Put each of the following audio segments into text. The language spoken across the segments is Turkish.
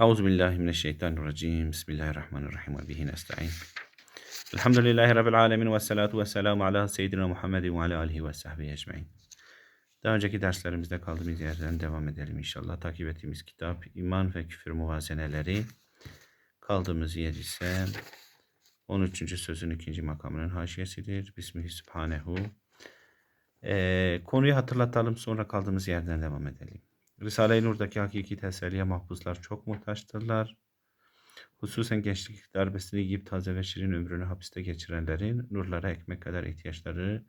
Euzu billahi mineşşeytanirracim. Bismillahirrahmanirrahim. Ve bihi nestaîn. Elhamdülillahi rabbil alamin ve salatu vesselamu ala seyyidina Muhammedin ve ala alihi ve sahbihi ecmaîn. Daha önceki derslerimizde kaldığımız yerden devam edelim inşallah. Takip ettiğimiz kitap İman ve Küfür Muvazeneleri. Kaldığımız yer ise 13. sözün ikinci makamının haşiyesidir. Sübhanehu. Ee, konuyu hatırlatalım sonra kaldığımız yerden devam edelim. Risale-i Nur'daki hakiki teselliye mahpuslar çok muhtaçtırlar. Hususen gençlik darbesini yiyip taze ve şirin ömrünü hapiste geçirenlerin nurlara ekmek kadar ihtiyaçları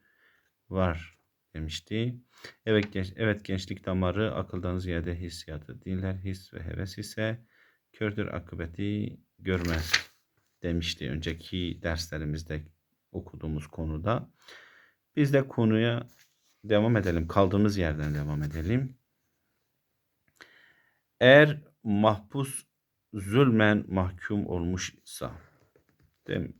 var demişti. Evet, genç, evet gençlik damarı akıldan ziyade hissiyatı dinler. His ve heves ise kördür akıbeti görmez demişti önceki derslerimizde okuduğumuz konuda. Biz de konuya devam edelim. Kaldığımız yerden devam edelim. Eğer mahpus zulmen mahkum olmuşsa dem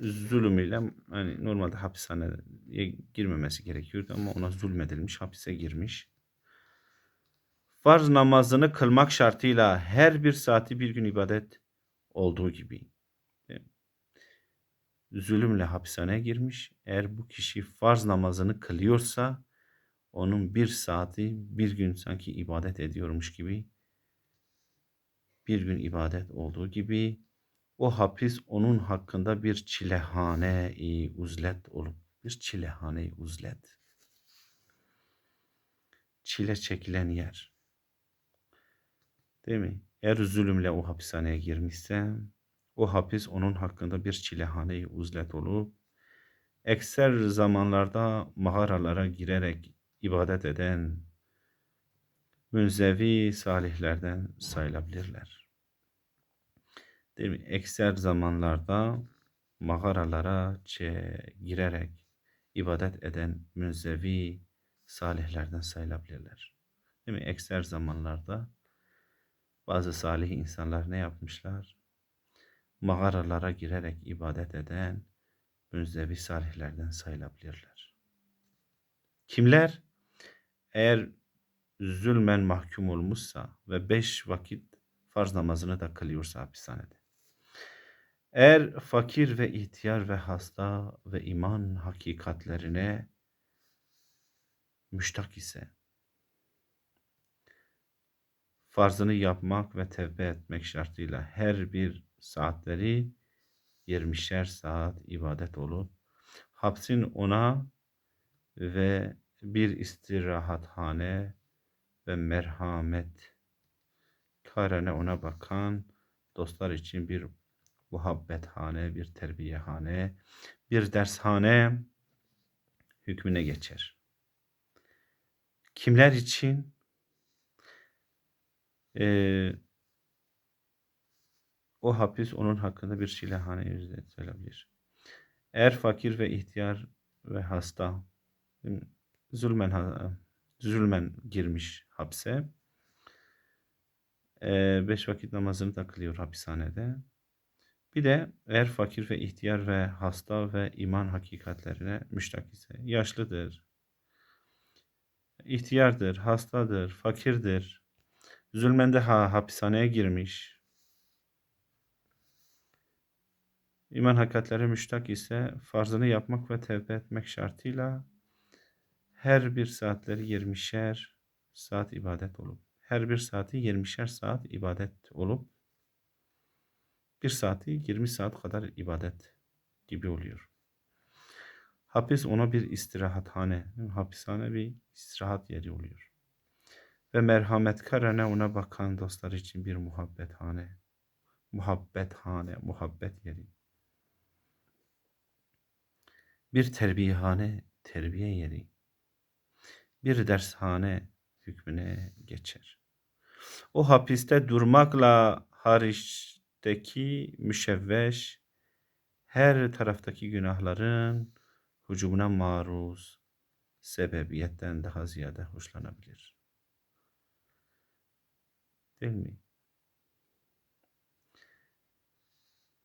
zulüm ile hani normalde hapishaneye girmemesi gerekiyordu ama ona zulmedilmiş, hapise girmiş. Farz namazını kılmak şartıyla her bir saati bir gün ibadet olduğu gibi. Zulümle hapishaneye girmiş. Eğer bu kişi farz namazını kılıyorsa onun bir saati bir gün sanki ibadet ediyormuş gibi bir gün ibadet olduğu gibi o hapis onun hakkında bir çilehane-i uzlet olup bir çilehane-i uzlet. Çile çekilen yer. Değil mi? Eğer zulümle o hapishaneye girmişse o hapis onun hakkında bir çilehane-i uzlet olup ekser zamanlarda mağaralara girerek ibadet eden münzevi salihlerden sayılabilirler. Değil mi? Ekser zamanlarda mağaralara girerek ibadet eden münzevi salihlerden sayılabilirler. Değil mi? Ekser zamanlarda bazı salih insanlar ne yapmışlar? Mağaralara girerek ibadet eden münzevi salihlerden sayılabilirler. Kimler? Eğer zulmen mahkum olmuşsa ve beş vakit farz namazını da kılıyorsa hapishanede. Eğer fakir ve ihtiyar ve hasta ve iman hakikatlerine müştak ise, farzını yapmak ve tevbe etmek şartıyla her bir saatleri 20'şer saat ibadet olup, hapsin ona ve bir istirahathane ve merhamet karene ona bakan dostlar için bir muhabbethane, bir terbiyehane, bir dershane hükmüne geçer. Kimler için? Ee, o hapis onun hakkında bir şilehane yüzletebilir. Eğer fakir ve ihtiyar ve hasta zulmen zulmen girmiş hapse. E, beş vakit namazını da kılıyor hapishanede. Bir de eğer fakir ve ihtiyar ve hasta ve iman hakikatlerine müştak ise, yaşlıdır, ihtiyardır, hastadır, fakirdir, zulmende ha, hapishaneye girmiş, iman hakikatleri müştak ise farzını yapmak ve tevbe etmek şartıyla her bir saatleri 20'şer saat ibadet olup her bir saati 20'şer saat ibadet olup bir saati 20 saat kadar ibadet gibi oluyor. Hapis ona bir istirahathane, hapishane bir istirahat yeri oluyor. Ve merhamet karene ona bakan dostlar için bir muhabbethane, muhabbethane, muhabbet yeri. Bir terbiyehane, terbiye yeri bir dershane hükmüne geçer. O hapiste durmakla hariçteki müşevveş her taraftaki günahların hücumuna maruz sebebiyetten daha ziyade hoşlanabilir. Değil mi?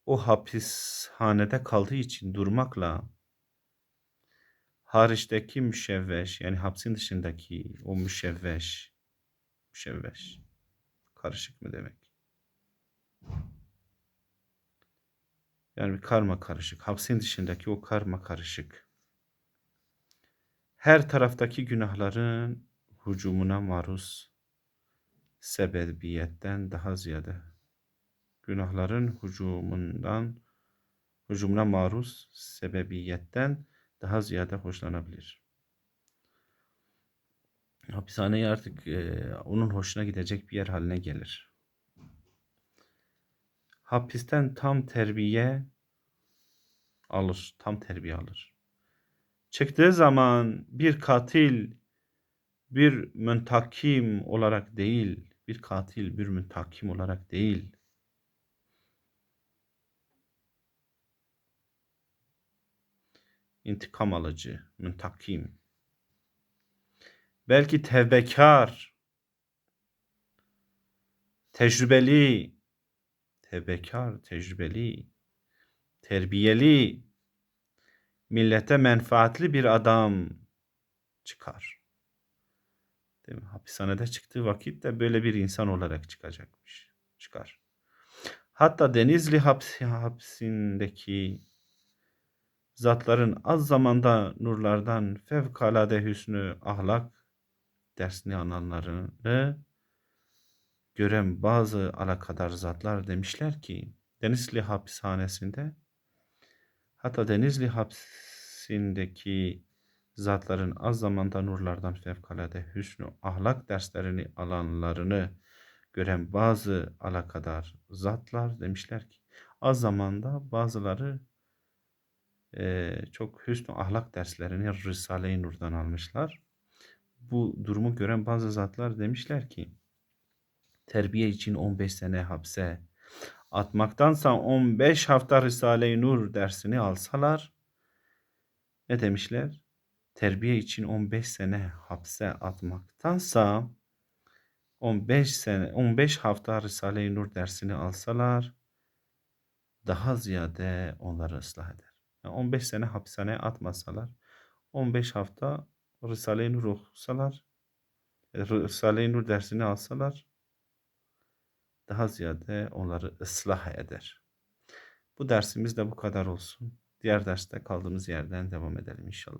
O hapishanede kaldığı için durmakla hariçteki müşevveş yani hapsin dışındaki o müşevveş müşevveş karışık mı demek? Yani bir karma karışık. Hapsin dışındaki o karma karışık. Her taraftaki günahların hücumuna maruz sebebiyetten daha ziyade günahların hücumundan hücumuna maruz sebebiyetten daha ziyade hoşlanabilir. Hapishaneyi artık e, onun hoşuna gidecek bir yer haline gelir. Hapisten tam terbiye alır, tam terbiye alır. Çıktığı zaman bir katil, bir müntakim olarak değil, bir katil, bir müntakim olarak değil, intikam alıcı, müntakim. Belki tevbekar, tecrübeli, tevbekar, tecrübeli, terbiyeli, millete menfaatli bir adam çıkar. Değil mi? Hapishanede çıktığı vakit de böyle bir insan olarak çıkacakmış. Çıkar. Hatta Denizli hapsi, hapsindeki zatların az zamanda nurlardan fevkalade hüsnü ahlak dersini alanlarını gören bazı alakadar zatlar demişler ki Denizli hapishanesinde hatta Denizli hapsindeki zatların az zamanda nurlardan fevkalade hüsnü ahlak derslerini alanlarını gören bazı alakadar zatlar demişler ki az zamanda bazıları eee, çok hüsnü ahlak derslerini Risale-i Nur'dan almışlar. Bu durumu gören bazı zatlar demişler ki terbiye için 15 sene hapse atmaktansa 15 hafta Risale-i Nur dersini alsalar ne demişler? Terbiye için 15 sene hapse atmaktansa 15 sene 15 hafta Risale-i Nur dersini alsalar daha ziyade onları ıslah eder. Yani 15 sene hapishaneye atmasalar 15 hafta Risale-i Nur okusalar e, Risale-i Nur dersini alsalar daha ziyade onları ıslah eder. Bu dersimiz de bu kadar olsun. Diğer derste kaldığımız yerden devam edelim inşallah.